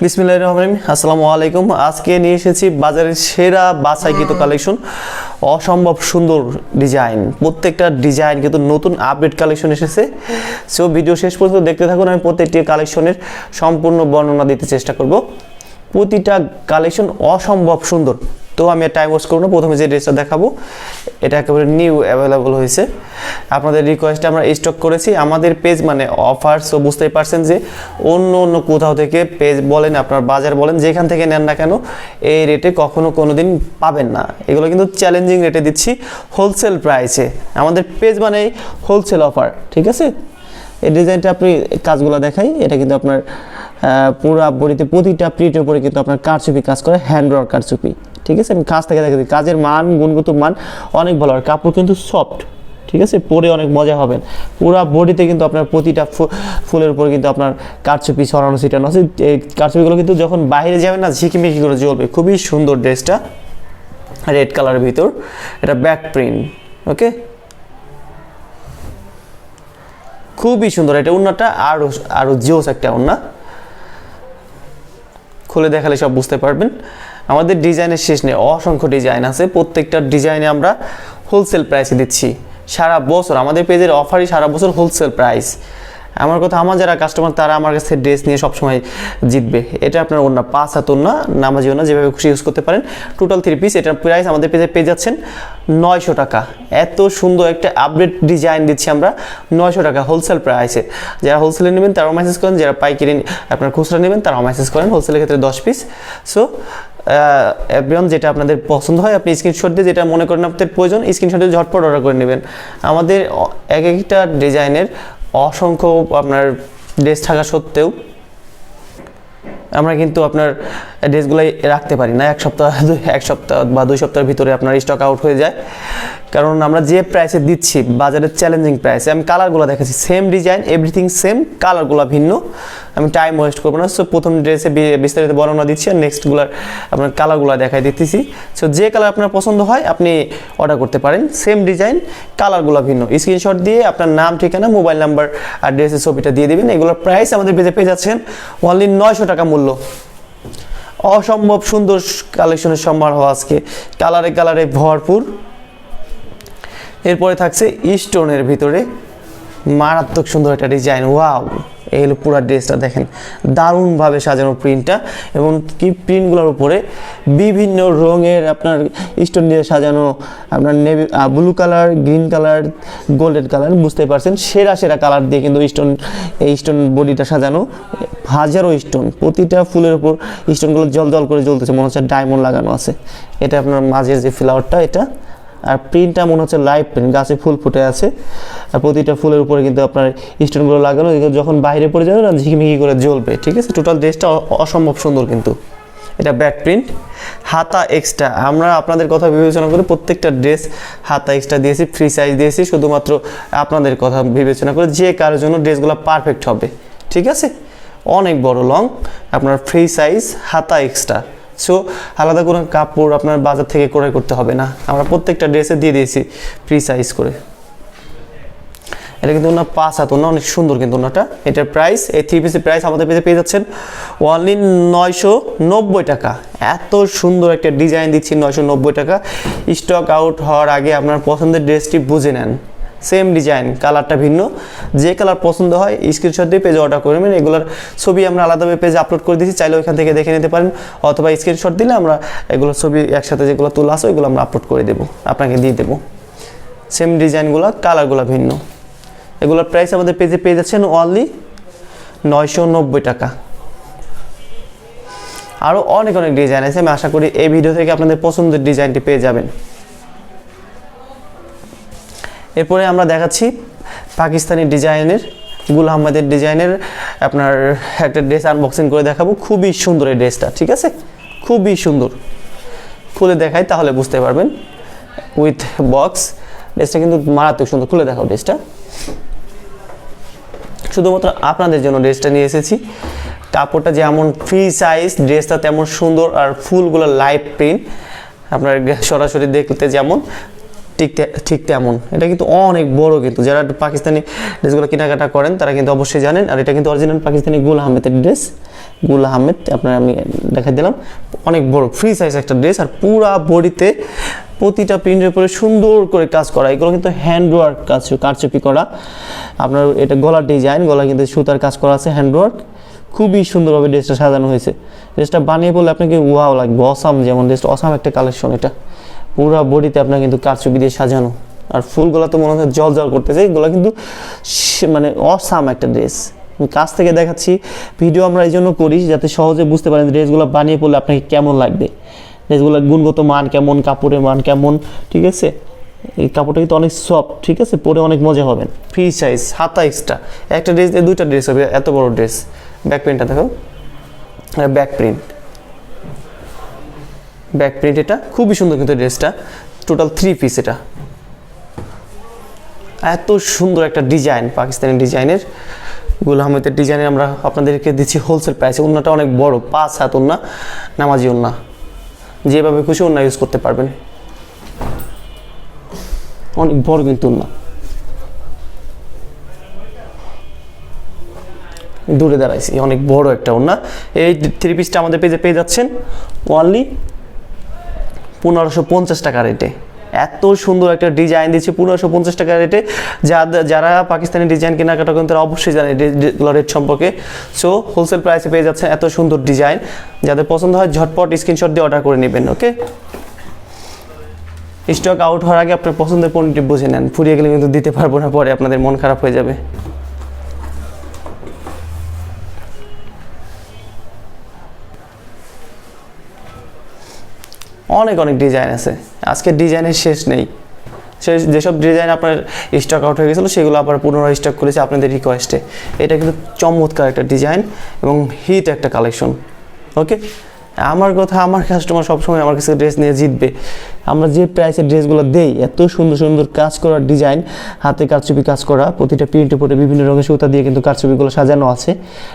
বিসমিল্লাহ রহমান আসসালামু আলাইকুম। আজকে নিয়ে এসেছি বাজারের সেরা বাছাইকৃত কালেকশন। অসম্ভব সুন্দর ডিজাইন। প্রত্যেকটা ডিজাইন কিন্তু নতুন আপডেট কালেকশন এসেছে। সো ভিডিও শেষ পর্যন্ত দেখতে থাকুন। আমি প্রত্যেকটি কালেকশনের সম্পূর্ণ বর্ণনা দিতে চেষ্টা করব। প্রতিটা কালেকশন অসম্ভব সুন্দর। তো আমি টাইম ওয়েস্ট করব না প্রথমে যে ড্রেসটা দেখাবো, এটা একেবারে নিউ অ্যাভেলেবল হয়েছে। আপনাদের রিকোয়েস্টে আমরা স্টক করেছি। আমাদের পেজ মানে অফার সো বুঝতেই পারছেন যে অন্য অন্য কোথাও থেকে পেজ বলেন, আপনার বাজার বলেন, যেখান থেকে নেন না কেন, এই রেটে কখনো কোনো দিন পাবেন না। এগুলো কিন্তু চ্যালেঞ্জিং রেটে দিচ্ছি হোলসেল প্রাইসে আমাদের পেজ মানে হোলসেল অফার ঠিক আছে? এই ডিজাইনটা আপনি কাজগুলো দেখাই। এটা কিন্তু আপনার পুরো বডিতে প্রতিটা প্রিন্টের উপরে কিন্তু আপনার কারচুপি কাজ করে হ্যান্ড ওয়ার্ক কারচুপি। ঠিক আছে? আমি কাজ থেকে দেখাচ্ছি কাজের মান, গুণগত মান অনেক ভালো। আর কাপড় কিন্তু সফট ঠিক আছে? পরে অনেক মজা হবেন পুরো বডিতে কিন্তু আপনার প্রতিটা ফুলের উপর কিন্তু আপনার কারচুপি ছড়ানো ছিটানো আছে। এই কারচুপিগুলো কিন্তু যখন বাইরে যাবেন না, ঝিকিমিকি করে জ্বলবে। খুবই সুন্দর ড্রেসটা। রেড কালারের ভিতর। এটা ব্যাক প্রিন্ট ওকে খুবই সুন্দর। এটা উন্নাটা আরও আরও জিওস একটা উন্না খুলে দেখালে সব বুঝতে পারবেন। আমাদের ডিজাইনের শেষ নেই, অসংখ্য ডিজাইন আছে। প্রত্যেকটা ডিজাইনে আমরা হোলসেল প্রাইসে দিচ্ছি। সারা বছর, আমাদের পেজের অফারই সারা বছর হোলসেল প্রাইস আমার কথা, আমার যারা কাস্টমার তারা আমার কাছে ড্রেস নিয়ে সবসময় জিতবে। এটা আপনার অন্য পাঁচ হাত না নামাজি না যেভাবে খুশি ইউজ করতে পারেন। টোটাল থ্রি পিস এটার প্রাইস আমাদের পেজে পেয়ে যাচ্ছেন নয়শো টাকা। এত সুন্দর একটা আপডেট ডিজাইন দিচ্ছি আমরা, নয়শো টাকা হোলসেল প্রাইসে যারা হোলসেলে নেবেন, তারাও মেসেজ করেন। যারা পাইকারি, আপনার খুচরা নেবেন, তারাও মেসেজ করেন। হোলসেলের ক্ষেত্রে দশ পিস সো এভরিওয়ান যেটা আপনাদের পছন্দ হয়, আপনি স্ক্রিনশট দিয়ে যেটা মনে করেন আপনাদের প্রয়োজন স্ক্রিনশট ঝটপট অর্ডার করে নেবেন। আমাদের এক একটা ডিজাইনের অসংখ্য আপনার ড্রেস থাকা সত্ত্বেও আমরা কিন্তু আপনার ড্রেসগুলাই রাখতে পারি না। এক সপ্তাহ এক সপ্তাহ বা দুই সপ্তাহের ভিতরে আপনার স্টক আউট হয়ে যায়। কারণ আমরা যে প্রাইসে দিচ্ছি, বাজারের চ্যালেঞ্জিং প্রাইসে আমি কালারগুলো দেখাচ্ছি। সেম ডিজাইন এভরিথিং সেম কালারগুলো ভিন্ন। আমি টাইম ওয়েস্ট করব না। সো প্রথম ড্রেসে বিস্তারিত বর্ণনা দিচ্ছি আর নেক্সটগুলোর আপনার কালারগুলো দেখাই দিতেছি। সো যে কালার আপনার পছন্দ হয়, আপনি অর্ডার করতে পারেন। সেম ডিজাইন কালারগুলো ভিন্ন। স্ক্রিনশট দিয়ে আপনার নাম, ঠিকানা মোবাইল নাম্বার আর ড্রেসের ছবিটা দিয়ে দেবেন। এগুলোর প্রাইস আমাদের পেজে পেয়ে যাচ্ছেন। অনলি নয়শো টাকা মূল্য। অসম্ভব সুন্দর কালেকশনের সম্ভার হওয়া আজকে। কালারে কালারে ভরপুর। এরপরে থাকছে স্টোনের ভিতরে। মারাত্মক সুন্দর একটা ডিজাইন ওয়াও এই হলো পুরো ড্রেসটা দেখেন। দারুণভাবে সাজানো প্রিন্টটা এবং কি প্রিন্টগুলোর উপরে বিভিন্ন রঙের আপনার স্টোন দিয়ে সাজানো আপনার navy blue colour green colour golden colour বুঝতে পারছেন? সেরা সেরা কালার দিয়ে কিন্তু স্টোন এই স্টোন বডিটা সাজানো। হাজারো স্টোন প্রতিটা ফুলের উপর স্টোনগুলো জল জল করে জ্বলতেছে, মনে হচ্ছে ডায়মন্ড লাগানো আছে। এটা আপনার মাঝের যে ফ্লাওয়ারটা এটা আর প্রিন্টটা মনে হচ্ছে লাইভ প্রিন্ট গাছে ফুল ফুটে আছে। আর প্রতিটা ফুলের উপরে কিন্তু আপনার স্টোনগুলো লাগানো যখন বাইরে পড়ে যাবে না, ঝিকিমিকি করে জ্বলবে, ঠিক আছে? টোটাল ড্রেসটা অসম্ভব সুন্দর কিন্তু। এটা ব্যাক প্রিন্ট হাতা এক্সট্রা আমরা আপনাদের কথা বিবেচনা করে প্রত্যেকটা ড্রেস হাতা এক্সট্রা দিয়েছি ফ্রি সাইজ দিয়েছি, শুধুমাত্র আপনাদের কথা বিবেচনা করে যে কারোর জন্য ড্রেসগুলো পারফেক্ট হবে, ঠিক আছে? অনেক বড় লং আপনার ফ্রি সাইজ হাতা এক্সট্রা সো আলাদা কোনো কাপড় আপনার বাজার থেকে ক্রয় করতে হবে না। আমরা প্রত্যেকটা ড্রেসে দিয়ে দিয়েছি ফ্রি সাইজ করে। এটা কিন্তু ওনার পাঁচ হাত, ওনা অনেক সুন্দর কিন্তু ওনাটা। এটার প্রাইস এই থ্রি পিসের প্রাইস আমাদের পেজে পেয়ে যাচ্ছেন। অনলি নয়শো নব্বই টাকা। এত সুন্দর একটা ডিজাইন দিচ্ছি নয়শো নব্বই টাকা। স্টক আউট হওয়ার আগে আপনার পছন্দের ড্রেসটি বুঝে নেন। সেম ডিজাইন কালারটা ভিন্ন। যে কালার পছন্দ হয় স্ক্রিনশট দিয়ে পেজে অর্ডার করে নেবেন। এগুলোর ছবি আমরা আলাদাভাবে পেজে আপলোড করে দিয়েছি, চাইলে ওইখান থেকে দেখে নিতে পারেন। অথবা স্ক্রিনশট দিলে আমরা এগুলোর ছবি একসাথে যেগুলো তোলা আছে, ওইগুলো আমরা আপলোড করে দেবো, আপনাকে দিয়ে দেবো। সেম ডিজাইনগুলো কালারগুলো ভিন্ন। এগুলোর প্রাইস আমাদের পেজে পেয়ে যাচ্ছেন অনলি নয়শো নব্বই টাকা। আরও অনেক অনেক ডিজাইন আছে। আমি আশা করি এই ভিডিও থেকে আপনাদের পছন্দের ডিজাইনটি পেয়ে যাবেন। এরপরে আমরা দেখাচ্ছি পাকিস্তানি ডিজাইনের, গুল আহমেদের ডিজাইনের আপনার একটা ড্রেস আনবক্সিং করে দেখাবো। খুবই সুন্দর এই ড্রেসটা, ঠিক আছে? খুবই সুন্দর। খুলে দেখাই তাহলে বুঝতে পারবেন। উইথ বক্স ড্রেসটা কিন্তু মারাত্মক সুন্দর। খুলে দেখাও ড্রেসটা। শুধুমাত্র আপনাদের জন্য ড্রেসটা নিয়ে এসেছি। কাপড়টা যেমন ফ্রি সাইজ ড্রেসটা তেমন সুন্দর আর ফুলগুলো লাইভ প্রিন্ট আপনার সরাসরি দেখতে যেমন ঠিক ঠিক তেমন। এটা কিন্তু অনেক বড় কিন্তু। যারা পাকিস্তানি ড্রেসগুলো কেনাকাটা করেন, তারা কিন্তু অবশ্যই জানেন। আর এটা কিন্তু অরিজিনাল পাকিস্তানি গুল আহমেদের ড্রেস। গুল আহমেদ, আপনার আমি দেখাই দিলাম। অনেক বড় ফ্রি সাইজ একটা ড্রেস। আর পুরা বডিতে প্রতিটা প্রিন্টের উপরে সুন্দর করে কাজ করা। এগুলো কিন্তু হ্যান্ড ওয়ার্ক কাজ, কারচুপি করা। আপনার এটা গলার ডিজাইন গলা কিন্তু সুতার কাজ করা আছে হ্যান্ড ওয়ার্ক খুবই সুন্দরভাবে ড্রেসটা সাজানো হয়েছে। ড্রেসটা বানিয়ে বললে আপনাকে ওয়াও লাগবে। অসাম যেমন ড্রেসটা অসাম একটা কালেকশন এটা। পুরো বডিতে আপনার কিন্তু কারচুপি দিয়ে সাজানো। আর ফুলগুলো তো মনে হচ্ছে জল জল করতেছে, এগুলো কিন্তু মানে অসাম একটা ড্রেস কাছ থেকে দেখাচ্ছি, ভিডিও আমরা এই জন্য করি যাতে সহজে বুঝতে পারেন ড্রেসগুলো বানিয়ে পড়লে আপনাকে কেমন লাগবে। ড্রেসগুলোর গুণগত মান কেমন, কাপড়ের মান কেমন, ঠিক আছে? এই কাপড়টা কিন্তু অনেক সফট ঠিক আছে? পরে অনেক মজা হবেন ফ্রি সাইজ এক্সট্রা একটা ড্রেস দিয়ে দুইটা ড্রেস হবে, এত বড় ড্রেস ব্যাক প্রিন্টটা দেখো। ব্যাক প্রিন্ট ব্যাক প্রিন্ট এটা। খুবই সুন্দর কিন্তু ড্রেসটা। টোটাল থ্রি পিস এটা। এত সুন্দর একটা ডিজাইন পাকিস্তানি ডিজাইনের গুল আহমেদের ডিজাইনের আমরা আপনাদেরকে দিচ্ছি হোলসেল প্রাইসে উন্নাটা অনেক বড়, পাঁচ হাত উন্না নামাজি উন্না যেভাবে খুশি উন্না ইউজ করতে পারবেন। অনেক বড় কিন্তু উন্না দূরে দাঁড়াইছি, অনেক বড় একটা ওড়না। এই থ্রি পিসটা আমাদের পেজে পেয়ে যাচ্ছেন। ওনলি পনেরোশো পঞ্চাশ টাকা রেটে এত সুন্দর একটা ডিজাইন দিচ্ছে পনেরোশো পঞ্চাশ টাকা রেটে যা- যারা পাকিস্তানি ডিজাইন কেনাকাটা করেন, তারা অবশ্যই জানে রেট সম্পর্কে। সো হোলসেল প্রাইসে পেয়ে যাচ্ছেন এত সুন্দর ডিজাইন যাদের পছন্দ হয়, ঝটপট স্ক্রিনশট দিয়ে অর্ডার করে নেবেন ওকে স্টক আউট হওয়ার আগে আপনার পছন্দের পণ্যটি বুঝে নেন। ফুরিয়ে গেলে কিন্তু দিতে পারব না, পরে আপনাদের মন খারাপ হয়ে যাবে। অনেক অনেক ডিজাইন আছে। আজকে ডিজাইনের শেষ নেই। সে যেসব ডিজাইন আপনার স্টক আউট হয়ে গেছিল, সেগুলো আবার পুনরায় স্টক করেছে আপনাদের রিকোয়েস্টে এটা কিন্তু চমৎকার একটা ডিজাইন এবং হিট একটা কালেকশন ওকে আমার কথা, আমার কাস্টমার সবসময় আমার কাছে ড্রেস নিয়ে জিতবে। আমরা যে প্রাইসের ড্রেসগুলো দেই, এত সুন্দর সুন্দর কাজ করা ডিজাইন হাতে কারচুপি কাজ করা, প্রতিটা প্রিন্টের উপরে বিভিন্ন রঙের সুতা দিয়ে কিন্তু কারচুপিগুলো সাজানো আছে।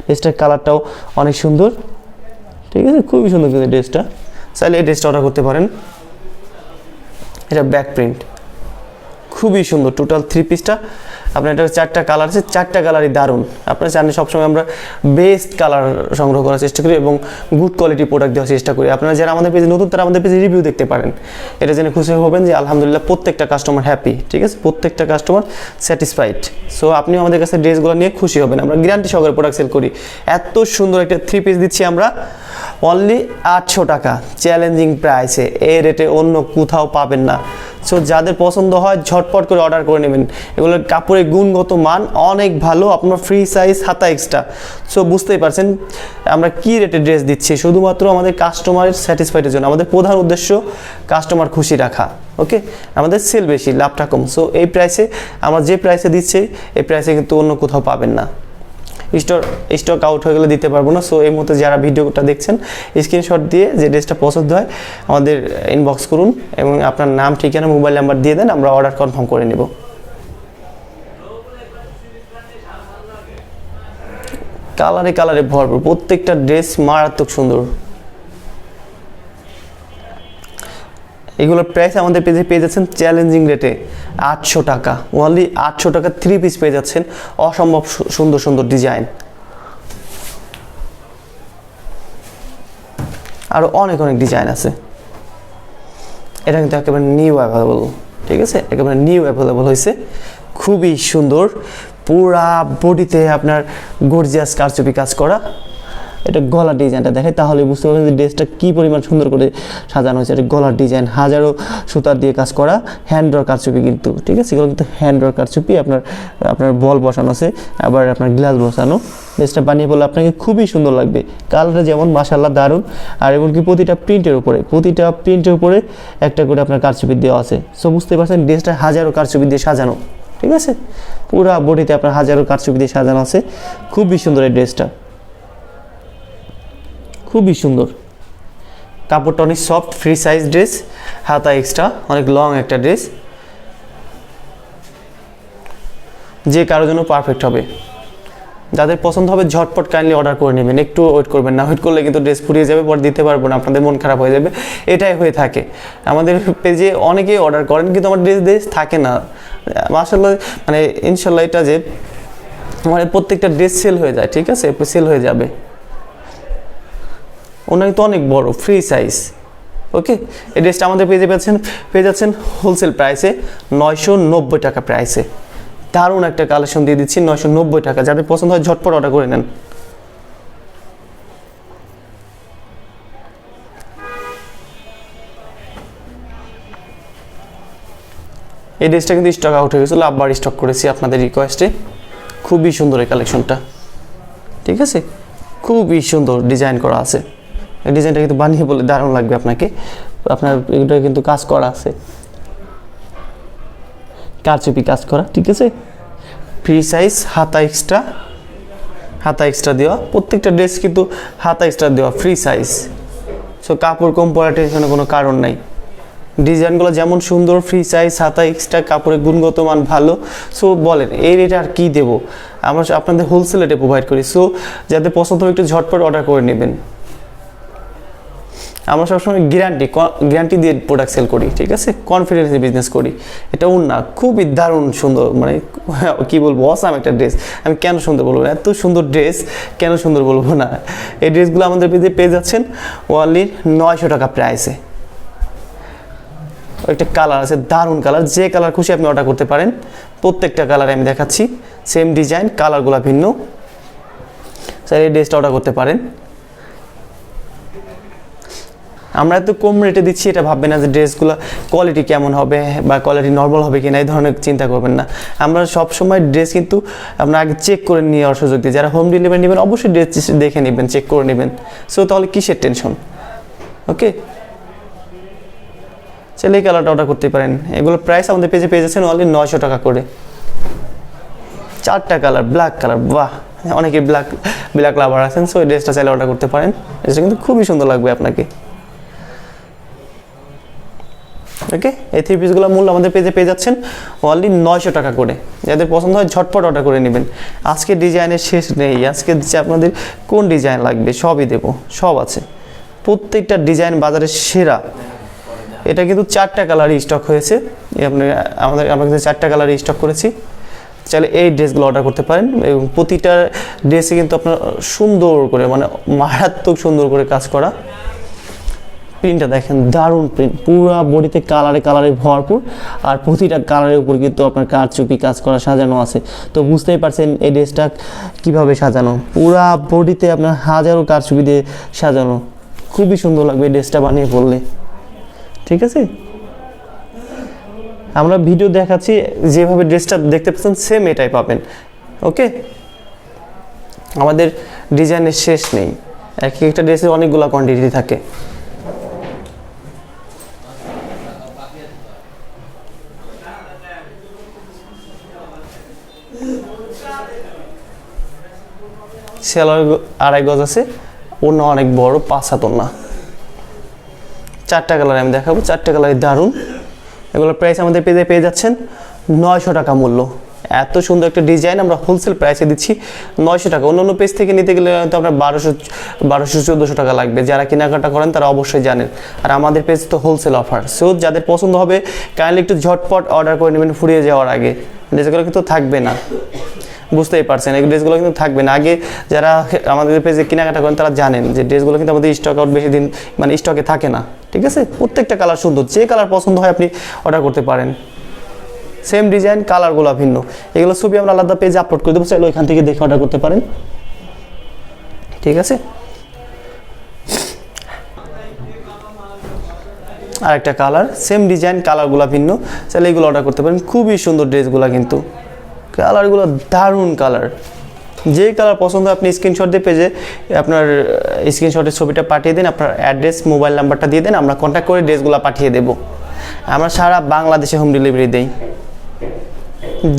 ড্রেসটার কালারটাও অনেক সুন্দর, ঠিক আছে? খুবই সুন্দর কিন্তু ড্রেসটা চাইলে এই ড্রেসটা অর্ডার করতে পারেন। এটা ব্যাক প্রিন্ট খুবই সুন্দর। টোটাল থ্রি পিসটা আপনার এটা চারটা কালার আছে। চারটা কালারই দারুণ। আপনারা জানেন সবসময় আমরা বেস্ট কালার সংগ্রহ করার চেষ্টা করি এবং গুড কোয়ালিটি প্রোডাক্ট দেওয়ার চেষ্টা করি। আপনারা যারা আমাদের পেজে নতুন, তারা আমাদের পেজে রিভিউ দেখতে পারেন। এটা জেনে খুশি হবেন যে, আলহামদুলিল্লাহ, প্রত্যেকটা কাস্টমার হ্যাপি ঠিক আছে? প্রত্যেকটা কাস্টমার স্যাটিসফাইড সো আপনিও আমাদের কাছে ড্রেসগুলো নিয়ে খুশি হবেন। আমরা গ্যারান্টি সহকারে প্রোডাক্ট সেল করি। এত সুন্দর একটা থ্রি পিস দিচ্ছি আমরা। অনলি আটশো টাকা। চ্যালেঞ্জিং প্রাইসে এই রেটে অন্য কোথাও পাবেন না। সো যাদের পছন্দ হয়, ঝটপট করে অর্ডার করে নেবেন। এগুলোর কাপড়ের গুণগত মান অনেক ভালো, আপনার ফ্রি সাইজ হাতা এক্সট্রা সো বুঝতেই পারছেন, আমরা কি রেটে ড্রেস দিচ্ছি? শুধুমাত্র আমাদের কাস্টমারের স্যাটিসফাইডের জন্য। আমাদের প্রধান উদ্দেশ্য কাস্টমার খুশি রাখা ওকে আমাদের সেল বেশি, লাভটা কম। সো এই প্রাইসে আমরা যে প্রাইসে দিচ্ছি, এই প্রাইসে কিন্তু অন্য কোথাও পাবেন না। স্টক স্টক আউট হয়ে গেলে দিতে পারব না। সো এই মুহূর্তে যারা ভিডিওটা দেখছেন স্ক্রিনশট দিয়ে যে ড্রেসটা পছন্দ হয়, আমাদের ইনবক্স করুন এবং আপনার নাম, ঠিকানা মোবাইল নাম্বার দিয়ে দেন, আমরা অর্ডার কনফার্ম করে নেব। কালারে কালারে ভরপুর। প্রত্যেকটা ড্রেস মারাত্মক সুন্দর। এগুলোর প্রাইস আমাদের পেজে পেয়ে যাচ্ছেন চ্যালেঞ্জিং রেটে আটশো টাকা। ওনলি আটশো টাকা থ্রি পিস পেয়ে যাচ্ছেন অসম্ভব সুন্দর সুন্দর ডিজাইন আরও অনেক অনেক ডিজাইন আছে। এটা কিন্তু একেবারে নিউ অ্যাভেলেবল ঠিক আছে? একেবারে নিউ অ্যাভেলেবল হয়েছে। খুবই সুন্দর। পুরা বডিতে আপনার গর্জিয়াস কারচুপি কাজ করা। এটা গলার ডিজাইনটা দেখে, তাহলে বুঝতে পারবেন যে ড্রেসটা কী পরিমাণ সুন্দর করে সাজানো হয়েছে। এটা গলার ডিজাইন হাজারো সুতার দিয়ে কাজ করা হ্যান্ড ড্র কারচুপি কিন্তু, ঠিক আছে? এগুলো কিন্তু হ্যান্ড ড্র কারচুপি, আপনার আপনার বল বসানো আছে, আবার আপনার গ্লাস বসানো। ড্রেসটা বানিয়ে বললে আপনাকে খুবই সুন্দর লাগবে। কালারটা যেমন মাসাল্লাহ দারুণ, আর এমনকি প্রতিটা প্রিন্টের উপরে, প্রতিটা প্রিন্টের উপরে একটা করে আপনার কারচুপি দেওয়া আছে। সো বুঝতে পারছেন ড্রেসটা হাজারো কারচুপি দিয়ে সাজানো, ঠিক আছে? পুরা বডিতে আপনার হাজারো কারচুপি দিয়ে সাজানো আছে। খুবই সুন্দর এই ড্রেসটা খুবই সুন্দর। কাপড়টা অনেক সফট ফ্রি সাইজ ড্রেস হাতা এক্সট্রা অনেক লং একটা ড্রেস যে কারোর জন্য পারফেক্ট হবে। যাদের পছন্দ হবে, ঝটপট কাইন্ডলি অর্ডার করে নেবেন। একটু ওয়েট করবেন না। ওয়েট করলে কিন্তু ড্রেস ফুরিয়ে যাবে, পর দিতে পারব না। আপনাদের মন খারাপ হয়ে যাবে। এটাই হয়ে থাকে। আমাদের পেজে অনেকেই অর্ডার করেন, কিন্তু আমার ড্রেস ড্রেস থাকে না। মাসাল্লাহ মানে ইনশাল্লাহ এটা যে আমাদের প্রত্যেকটা ড্রেস সেল হয়ে যায়, ঠিক আছে? সেল হয়ে যাবে। ওনার কিন্তু অনেক বড় ফ্রি সাইজ ওকে এই ড্রেসটা আমাদের পেয়ে পাচ্ছেন পেয়ে যাচ্ছেন হোলসেল প্রাইসে নয়শো নব্বই টাকা প্রাইসে দারুণ একটা কালেকশন দিয়ে দিচ্ছি, নয়শো নব্বই টাকা। যাদের পছন্দ হয় ঝটপট অর্ডার করে নেন। এই ড্রেসটা কিন্তু স্টক আউট হয়ে গেছিল আবার স্টক করেছি আপনাদের রিকোয়েস্টে খুবই সুন্দর এই কালেকশনটা ঠিক আছে? খুবই সুন্দর ডিজাইন করা আছে। ডিজাইনটা কিন্তু বানিয়ে বলে দারুণ লাগবে আপনাকে। আপনার এগুলো কিন্তু কাজ করা আছে। কারচুপি কাজ করা, ঠিক আছে? ফ্রি সাইজ হাতা এক্সট্রা হাতা এক্সট্রা দেওয়া। প্রত্যেকটা ড্রেস কিন্তু হাতা এক্সট্রা দেওয়া ফ্রি সাইজ সো কাপড় কম পরা টেনশনের কোনো কারণ নাই। ডিজাইনগুলো যেমন সুন্দর ফ্রি সাইজ হাতা এক্সট্রা কাপড়ের গুণগত মান ভালো। সো বলেন, এই রেটে আর কী দেবো? আমরা আপনাদের হোলসেল রেটে প্রোভাইড করি। সো যাদের পছন্দ একটু ঝটপট অর্ডার করে নেবেন। আমরা সবসময় গ্যারান্টি গ্যারান্টি দিয়ে প্রোডাক্ট সেল করি, ঠিক আছে? কনফিডেন্সে বিজনেস করি। এটা না, খুবই দারুণ সুন্দর মানে কি বলব অসাম একটা ড্রেস আমি কেন সুন্দর বলব না? এত সুন্দর ড্রেস কেন সুন্দর বলব না? এই ড্রেসগুলো আমাদের পেজে পেয়ে যাচ্ছেন ওয়ানলি নয়শো টাকা প্রাইসে একটা কালার আছে, দারুণ কালার যে কালার খুশি আপনি অর্ডার করতে পারেন, প্রত্যেকটা কালার আমি দেখাচ্ছি। সেম ডিজাইন কালারগুলো ভিন্ন। স্যার এই ড্রেসটা অর্ডার করতে পারেন। আমরা এত কম রেটে দিচ্ছি, এটা ভাববেন না যে ড্রেসগুলো কোয়ালিটি কেমন হবে বা কোয়ালিটি নর্মাল হবে কিনা, এই ধরনের চিন্তা করবেন না। আমরা সব সময় ড্রেস কিন্তু আপনার আগে চেক করে নেওয়ার সুযোগ দিই। যারা হোম ডেলিভারি নেবেন, অবশ্যই ড্রেস দেখে নেবেন চেক করে নেবেন। সো তাহলে কিসের টেনশন ওকে চাইলে কালারটা অর্ডার করতে পারেন। এগুলোর প্রাইস আমাদের পেজে পেয়ে যাচ্ছেন অনলি নয়শো টাকা করে। চারটা কালার ব্ল্যাক কালার বাহ! অনেকে ব্ল্যাক ব্ল্যাক লাভার আছেন সো এই ড্রেসটা চাইলে অর্ডার করতে পারেন। ড্রেসটা কিন্তু খুবই সুন্দর লাগবে আপনাকে। ওকে এই থ্রি পিসগুলো মূল্য আমাদের পেজে পেয়ে যাচ্ছেন অনলি নয়শো টাকা করে। যাদের পছন্দ হয় ঝটপট অর্ডার করে নেবেন। আজকে ডিজাইনের শেষ নেই। আজকে যে আপনাদের কোন ডিজাইন লাগবে সবই দেবো। সব আছে। প্রত্যেকটা ডিজাইন বাজারে সেরা। এটা কিন্তু চারটা কালারই স্টক হয়েছে। এই আপনি, আমাদের, আমরা কিন্তু চারটা কালারই স্টক করেছি। চাইলে এই ড্রেসগুলো অর্ডার করতে পারেন এবং প্রতিটা ড্রেসে কিন্তু আপনার সুন্দর করে মানে মারাত্মক সুন্দর করে কাজ করা। প্রিন্টটা দেখেন, দারুণ প্রিন্ট পুরো বডিতে কালারে কালারে ভরপুর, আর প্রতিটা কালারের উপর কিন্তু আপনার কারচুপি কাজ করা সাজানো আছে। তো বুঝতেই পারছেন এই ড্রেসটা কীভাবে সাজানো। পুরা বডিতে আপনার হাজারো কারচুপি দিয়ে সাজানো। খুবই সুন্দর লাগবে এই ড্রেসটা বানিয়ে পড়লে ঠিক আছে? আমরা ভিডিও দেখাচ্ছি, যেভাবে ড্রেসটা দেখতে পাচ্ছেন সেম এটাই পাবেন। ওকে আমাদের ডিজাইনের শেষ নেই। এক একটা ড্রেসের অনেকগুলো কোয়ান্টিটি থাকে। সেলার আড়াই গজ আছে অন্য অনেক বড়, পাঁচ হাত ওনা চারটা কালার আমি দেখাবো, চারটা কালার দারুণ। এগুলোর প্রাইস আমাদের পেজে পেয়ে যাচ্ছেন নয়শো টাকা মূল্য। এত সুন্দর একটা ডিজাইন আমরা হোলসেল প্রাইসে দিচ্ছি নয়শো টাকা। অন্য অন্য পেজ থেকে নিতে গেলে হয়তো আপনার বারোশো বারোশো চোদ্দোশো টাকা লাগবে। যারা কেনাকাটা করেন তারা অবশ্যই জানেন। আর আমাদের পেজ তো হোলসেল অফার সো যাদের পছন্দ হবে কাইন্ডলি একটু ঝটপট অর্ডার করে নেবেন ফুরিয়ে যাওয়ার আগে। ড্রেসগুলো কিন্তু থাকবে না। বুঝতেই পারছেন। এই ড্রেসগুলো কিন্তু থাকবে না। আগে যারা আমাদের পেজে কেনাকাটা করেন, তারা জানেন যে ড্রেসগুলো কিন্তু আমাদের স্টক আউট বেশি দিন মানে স্টকে থাকে না। ঠিক আছে? প্রত্যেকটা কালার সুন্দর। যে কালার পছন্দ হয় আপনি অর্ডার করতে পারেন। সেম ডিজাইন কালারগুলো ভিন্ন। এগুলো ছবি আমরা আলাদা পেজে আপলোড করে দেবো। চাইলে ওইখান থেকে দেখে অর্ডার করতে পারেন। ঠিক আছে? আরেকটা কালার সেম ডিজাইন কালারগুলো ভিন্ন। চাইলে এগুলো অর্ডার করতে পারেন। খুবই সুন্দর ড্রেসগুলো কিন্তু। কালারগুলো দারুণ কালার যে কালার পছন্দ আপনি স্ক্রিনশট দিয়ে পেজে আপনার স্ক্রিনশটের ছবিটা পাঠিয়ে দিন, আপনার অ্যাড্রেস মোবাইল নাম্বারটা দিয়ে দেন, আমরা কন্ট্যাক্ট করে ড্রেসগুলো পাঠিয়ে দেবো। আমরা সারা বাংলাদেশে হোম ডেলিভারি দেই।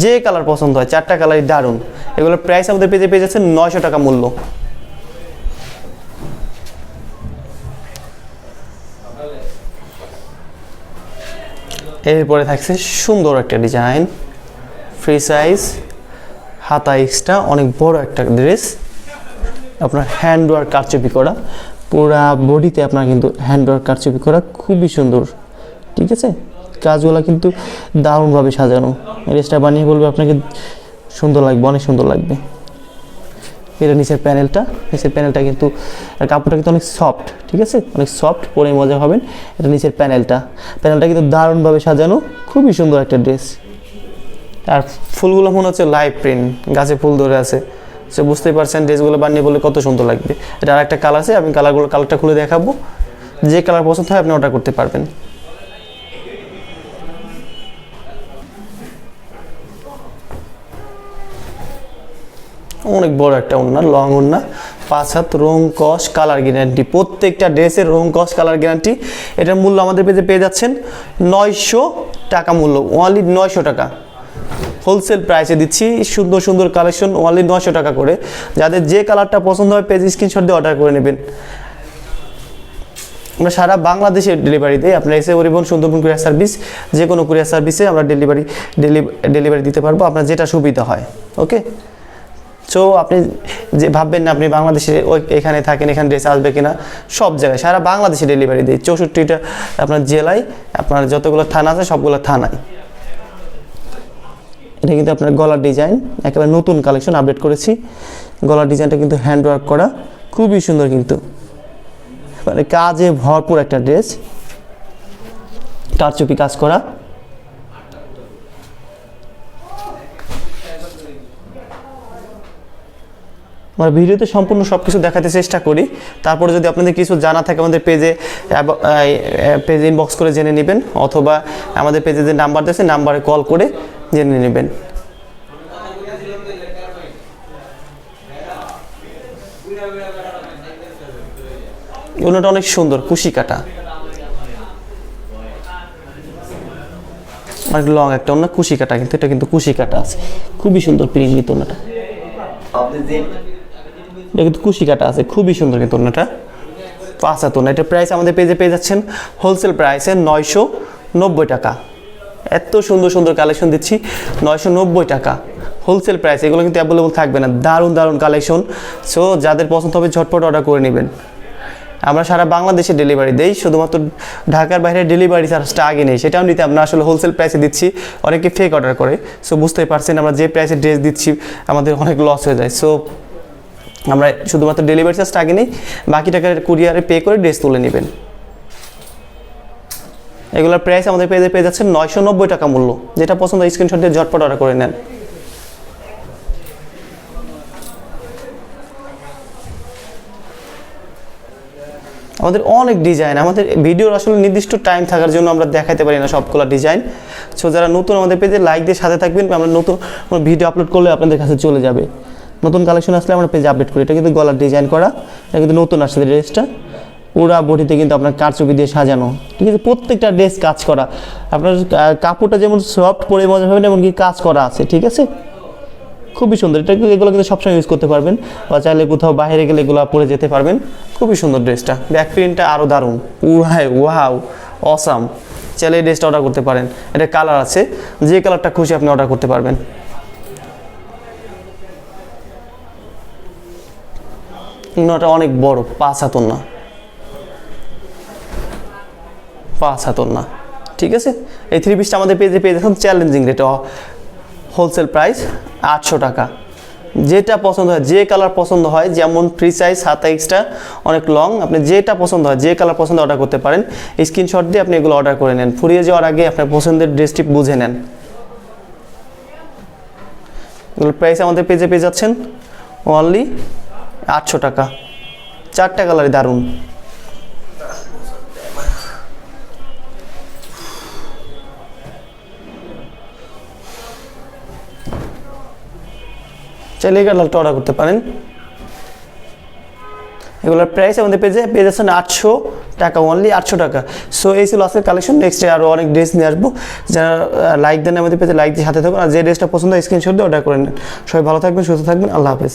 যে কালার পছন্দ হয়, চারটা কালারই দারুণ। এগুলোর প্রাইস আমাদের পেজে পেয়ে যাচ্ছে নয়শো টাকা মূল্য। এরপরে থাকছে সুন্দর একটা ডিজাইন ফ্রি সাইজ, হাতা এক্সট্রা, অনেক বড় একটা ড্রেস আপনার হ্যান্ড ওয়ার্ক কারচুপি করা। পুরা বডিতে আপনার কিন্তু হ্যান্ড ওয়ার্ক কারচুপি করা, খুবই সুন্দর। ঠিক আছে? কাজগুলো কিন্তু দারুণভাবে সাজানো। ড্রেসটা বানিয়ে বলবে আপনাকে সুন্দর লাগবে, অনেক সুন্দর লাগবে। এটা নিচের প্যানেলটা। নিচের প্যানেলটা কিন্তু কাপড়টা কিন্তু অনেক সফট ঠিক আছে? অনেক সফট পরে মজা হবেন। এটা নিচের প্যানেলটা। প্যানেলটা কিন্তু দারুণভাবে সাজানো, খুবই সুন্দর একটা ড্রেস আর ফুলগুলো মনে হচ্ছে লাইভ প্রিন্ট গাছে ফুল ধরে আছে। সে বুঝতেই পারছেন ড্রেসগুলো বানিয়ে বলে কত সুন্দর লাগবে। এটা আর একটা কালার আছে, আমি কালারগুলো কালারটা খুলে দেখাবো। যে কালার পছন্দ হয় আপনি অর্ডার করতে পারবেন। অনেক বড় একটা ওড়না লং ওড়না। পাঁচ হাত রং কস কালার গ্যারান্টি প্রত্যেকটা ড্রেসের রং কস কালার গ্যারান্টি এটার মূল্য আমাদের পেজে পেয়ে যাচ্ছেন নয়শো টাকা মূল্য ওনলি নয়শো টাকা। হোলসেল প্রাইসে দিচ্ছি। সুন্দর সুন্দর কালেকশন ওনলি নশো টাকা করে। যাদের যে কালারটা পছন্দ হয় পেজ স্ক্রিনশট দিয়ে অর্ডার করে নেবেন। আমরা সারা বাংলাদেশে ডেলিভারি দিই আপনার এসে পরিবহন, সুন্দরবন কুরিয়ার সার্ভিস যে কোনো কুরিয়ার সার্ভিসে আমরা ডেলিভারি ডেলিভারি দিতে পারব। আপনার যেটা সুবিধা হয় ওকে সো আপনি যে ভাববেন না, আপনি বাংলাদেশে ওই এখানে থাকেন, এখানে ড্রেস আসবে কিনা, সব জায়গায়, সারা বাংলাদেশে ডেলিভারি দিই চৌষট্টিটা আপনার জেলায়, আপনার যতগুলো থানা আছে, সবগুলো থানায়। এটা কিন্তু আপনার গলার ডিজাইন একেবারে নতুন কালেকশন আপডেট করেছি। গলার ডিজাইনটা কিন্তু হ্যান্ড ওয়ার্ক করা, খুবই সুন্দর কিন্তু। মানে কাজে ভরপুর একটা ড্রেস কারচুপি কাজ করা। আমরা ভিডিওতে সম্পূর্ণ সব কিছু দেখাতে চেষ্টা করি। তারপরে যদি আপনাদের কিছু জানা থাকে আমাদের পেজে পেজে ইনবক্স করে জেনে নেবেন, অথবা আমাদের পেজে যে নাম্বার দিয়েছে নাম্বারে কল করে জেনে নেবেন। ওনাটা অনেক সুন্দর, কুশি কাটা। অনেক লং একটা অন্য কুশি কাটা, কিন্তু এটা কিন্তু কুশি কাটা আছে। খুবই সুন্দর প্রিন্ট কিন্তু ওনাটা এটা কিন্তু কুশি কাটা আছে, খুবই সুন্দর কিন্তু ওনাটা পাঁচ এটা প্রাইস আমাদের পেজে পেয়ে যাচ্ছেন। হোলসেল প্রাইসে নয়শো নব্বই টাকা। এত সুন্দর সুন্দর কালেকশন দিচ্ছি। নয়শো নব্বই টাকা। হোলসেল প্রাইস এগুলো কিন্তু অ্যাভেলেবল থাকবে না। দারুণ দারুণ কালেকশন সো যাদের পছন্দ হবে ঝটপট অর্ডার করে নেবেন। আমরা সারা বাংলাদেশে ডেলিভারি দেই। শুধুমাত্র ঢাকার বাইরে ডেলিভারি চার্জটা আগে নেই। সেটাও নিতে আমরা আসলে হোলসেল প্রাইসে দিচ্ছি। অনেকে ফেক অর্ডার করে। সো বুঝতেই পারছেন আমরা যে প্রাইসে ড্রেস দিচ্ছি, আমাদের অনেক লস হয়ে যায়। সো আমরা শুধুমাত্র ডেলিভারি চার্জটা আগে নেই। বাকি টাকা কুরিয়ারে পে করে ড্রেস তুলে নেবেন। এগুলোর প্রাইস আমাদের পেজে পেয়ে যাচ্ছে নয়শো নব্বই টাকা মূল্য, যেটা পছন্দ স্ক্রিনশট দিয়ে ঝটপট অর্ডার করে নেন। আমাদের অনেক ডিজাইন আমাদের ভিডিওর আসলে নির্দিষ্ট টাইম থাকার জন্য আমরা দেখাতে পারি না সবগুলো ডিজাইন সো যারা নতুন আমাদের পেজে লাইক দিয়ে সাথে থাকবেন আমরা নতুন ভিডিও আপলোড করলে আপনাদের কাছে চলে যাবে। নতুন কালেকশন আসলে আমরা পেজে আপডেট করি, এটা কিন্তু গলার ডিজাইন করা, এটা কিন্তু নতুন আসছে ড্রেসটা পুরা বডিতে কিন্তু আপনার কারচুপি দিয়ে সাজানো। ঠিক আছে, প্রত্যেকটা ড্রেস কাজ করা। আপনার কাপড়টা যেমন সফট পরে মজা হবে পাবেন এমনকি কাজ করা আছে, ঠিক আছে? খুবই সুন্দর। এটা এগুলো কিন্তু সবসময় ইউজ করতে পারবেন, বা চাইলে কোথাও বাইরে গেলে এগুলো পরে যেতে পারবেন। খুবই সুন্দর ড্রেসটা ব্যাক প্রিন্টটা আরও দারুণ। উহাই, ওয়াও অসাম চাইলে এই ড্রেসটা অর্ডার করতে পারেন। এটা কালার আছে, যে কালারটা খুশি আপনি অর্ডার করতে পারবেন। ওটা অনেক বড়, পাঁচ হাতন না পাঁচ হাতন না ঠিক আছে? এই থ্রি পিসটা আমাদের পেজে পেয়ে যাচ্ছেন চ্যালেঞ্জিং রেট হোলসেল প্রাইস আটশো টাকা। যেটা পছন্দ হয়, যে কালার পছন্দ হয়, যেমন ফ্রি সাইজ সাত এক্সটা অনেক লং আপনি যেটা পছন্দ হয়, যে কালার পছন্দ অর্ডার করতে পারেন। স্ক্রিনশট দিয়ে আপনি এগুলো অর্ডার করে নেন। ফুরিয়ে যাওয়ার আগে আপনার পছন্দের ড্রেসটি বুঝে নেন। এগুলোর প্রাইস আমাদের পেজে পেয়ে যাচ্ছেন। অনলি আটশো টাকা। চারটা কালারই দারুণ। চাইলে এগুলো অর্ডার করতে পারেন। এগুলোর প্রাইস আমাদের পেজে পেয়ে যাচ্ছেন আটশো টাকা অনলি আটশো টাকা। সো এই ছিল আজকের কালেকশন নেক্সট আরও অনেক ড্রেস নিয়ে আসব। যারা লাইক দেন আমাদের পেজে লাইক দিয়ে সাথে থাকুন। আর যে ড্রেসটা পছন্দ স্ক্রিনশট দিয়ে অর্ডার করে নেন। সবাই ভালো থাকবেন, সুস্থ থাকবেন। আল্লাহ হাফেজ।